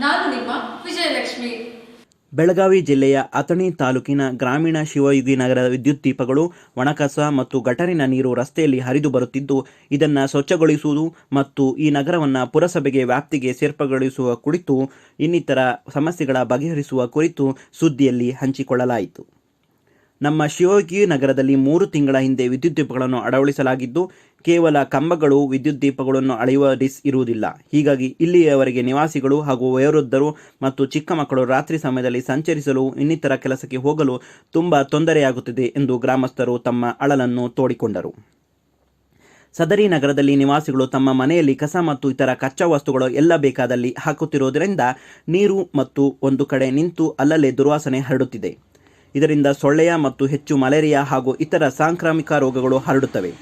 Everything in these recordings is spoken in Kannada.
ನಾನು ನಿಮ್ಮ ವಿಜಯಲಕ್ಷ್ಮಿ. ಬೆಳಗಾವಿ ಜಿಲ್ಲೆಯ ಅಥಣಿ ತಾಲೂಕಿನ ಗ್ರಾಮೀಣ ಶಿವಯುಗಿ ನಗರದ ವಿದ್ಯುತ್ ದೀಪಗಳು, ಒಣಕಸ ಮತ್ತು ಗಟರಿನ ನೀರು ರಸ್ತೆಯಲ್ಲಿ ಹರಿದು ಬರುತ್ತಿದ್ದು, ಇದನ್ನು ಸ್ವಚ್ಛಗೊಳಿಸುವುದು ಮತ್ತು ಈ ನಗರವನ್ನು ಪುರಸಭೆಗೆ ವ್ಯಾಪ್ತಿಗೆ ಸೇರ್ಪಗೊಳಿಸುವ ಕುರಿತು ಇನ್ನಿತರ ಸಮಸ್ಯೆಗಳ ಬಗೆಹರಿಸುವ ಕುರಿತು ಸುದ್ದಿಯಲ್ಲಿ ಹಂಚಿಕೊಳ್ಳಲಾಯಿತು. ನಮ್ಮ ಶಿವೋಗಿ ನಗರದಲ್ಲಿ ಮೂರು ತಿಂಗಳ ಹಿಂದೆ ವಿದ್ಯುತ್ ದೀಪಗಳನ್ನು ಅಳವಡಿಸಲಾಗಿದ್ದು ಕೇವಲ ಕಂಬಗಳು, ವಿದ್ಯುತ್ ದೀಪಗಳನ್ನು ಅಳೆಯುವ ರಿಸ್ ಇರುವುದಿಲ್ಲ. ಹೀಗಾಗಿ ಇಲ್ಲಿಯವರೆಗೆ ನಿವಾಸಿಗಳು ಹಾಗೂ ವಯೋವೃದ್ಧರು ಮತ್ತು ಚಿಕ್ಕ ಮಕ್ಕಳು ರಾತ್ರಿ ಸಮಯದಲ್ಲಿ ಸಂಚರಿಸಲು ಇನ್ನಿತರ ಕೆಲಸಕ್ಕೆ ಹೋಗಲು ತುಂಬ ತೊಂದರೆಯಾಗುತ್ತಿದೆ ಎಂದು ಗ್ರಾಮಸ್ಥರು ತಮ್ಮ ಅಳಲನ್ನು ತೋಡಿಕೊಂಡರು. ಸದರಿ ನಗರದಲ್ಲಿ ನಿವಾಸಿಗಳು ತಮ್ಮ ಮನೆಯಲ್ಲಿ ಕಸ ಮತ್ತು ಇತರ ಕಚ್ಚಾ ವಸ್ತುಗಳು ಎಲ್ಲ ಬೇಕಾದಲ್ಲಿ ಹಾಕುತ್ತಿರುವುದರಿಂದ ನೀರು ಮತ್ತು ಒಂದು ಕಡೆ ನಿಂತು ಅಲ್ಲಲ್ಲೇ ದುರ್ವಾಸನೆ ಹರಡುತ್ತಿದೆ. ಇದರಿಂದ ಸೊಳ್ಳೆಯ ಮತ್ತು ಹೆಚ್ಚು ಮಲೇರಿಯಾ ಹಾಗೂ ಇತರ ಸಾಂಕ್ರಾಮಿಕ ರೋಗಗಳು ಹರಡುತ್ತವೆ.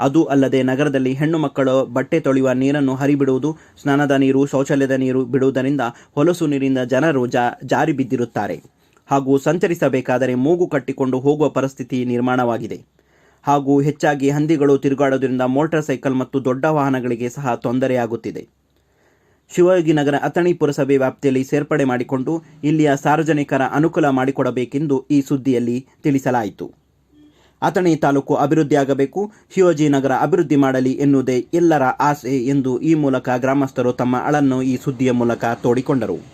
ಅದು ಅಲ್ಲದೆ ನಗರದಲ್ಲಿ ಹೆಣ್ಣು ಮಕ್ಕಳು ಬಟ್ಟೆ ತೊಳೆಯುವ ನೀರನ್ನು ಹರಿಬಿಡುವುದು, ಸ್ನಾನದ ನೀರು, ಶೌಚಾಲಯದ ನೀರು ಬಿಡುವುದರಿಂದ ಹೊಲಸು ನೀರಿನಿಂದ ಜನರು ಜಾ, ಜಾರಿ ಬಿದ್ದಿರುತ್ತಾರೆ. ಹಾಗೂ ಸಂಚರಿಸಬೇಕಾದರೆ ಮೂಗು ಕಟ್ಟಿಕೊಂಡು ಹೋಗುವ ಪರಿಸ್ಥಿತಿ ನಿರ್ಮಾಣವಾಗಿದೆ. ಹಾಗೂ ಹೆಚ್ಚಾಗಿ ಹಂದಿಗಳು ತಿರುಗಾಡೋದ್ರಿಂದ ಮೋಟಾರ್ ಸೈಕಲ್ ಮತ್ತು ದೊಡ್ಡ ವಾಹನಗಳಿಗೆ ಸಹ ತೊಂದರೆಯಾಗುತ್ತಿದೆ. ಶಿವಯೋಗಿ ನಗರ ಅಥಣಿ ಪುರಸಭೆ ವ್ಯಾಪ್ತಿಯಲ್ಲಿ ಸೇರ್ಪಡೆ ಮಾಡಿಕೊಂಡು ಇಲ್ಲಿಯ ಸಾರ್ವಜನಿಕರ ಅನುಕೂಲ ಮಾಡಿಕೊಡಬೇಕೆಂದು ಈ ಸುದ್ದಿಯಲ್ಲಿ ತಿಳಿಸಲಾಯಿತು. ಅಥಣಿ ತಾಲೂಕು ಅಭಿವೃದ್ಧಿಯಾಗಬೇಕು ಶಿವಾಜಿ ನಗರ ಅಭಿವೃದ್ಧಿ ಮಾಡಲಿ ಎನ್ನುವುದೇ ಎಲ್ಲರ ಆಸೆ ಎಂದು ಈ ಮೂಲಕ ಗ್ರಾಮಸ್ಥರು ತಮ್ಮ ಅಳನ್ನು ಈ ಸುದ್ದಿಯ ಮೂಲಕ ತೋಡಿಕೊಂಡರು.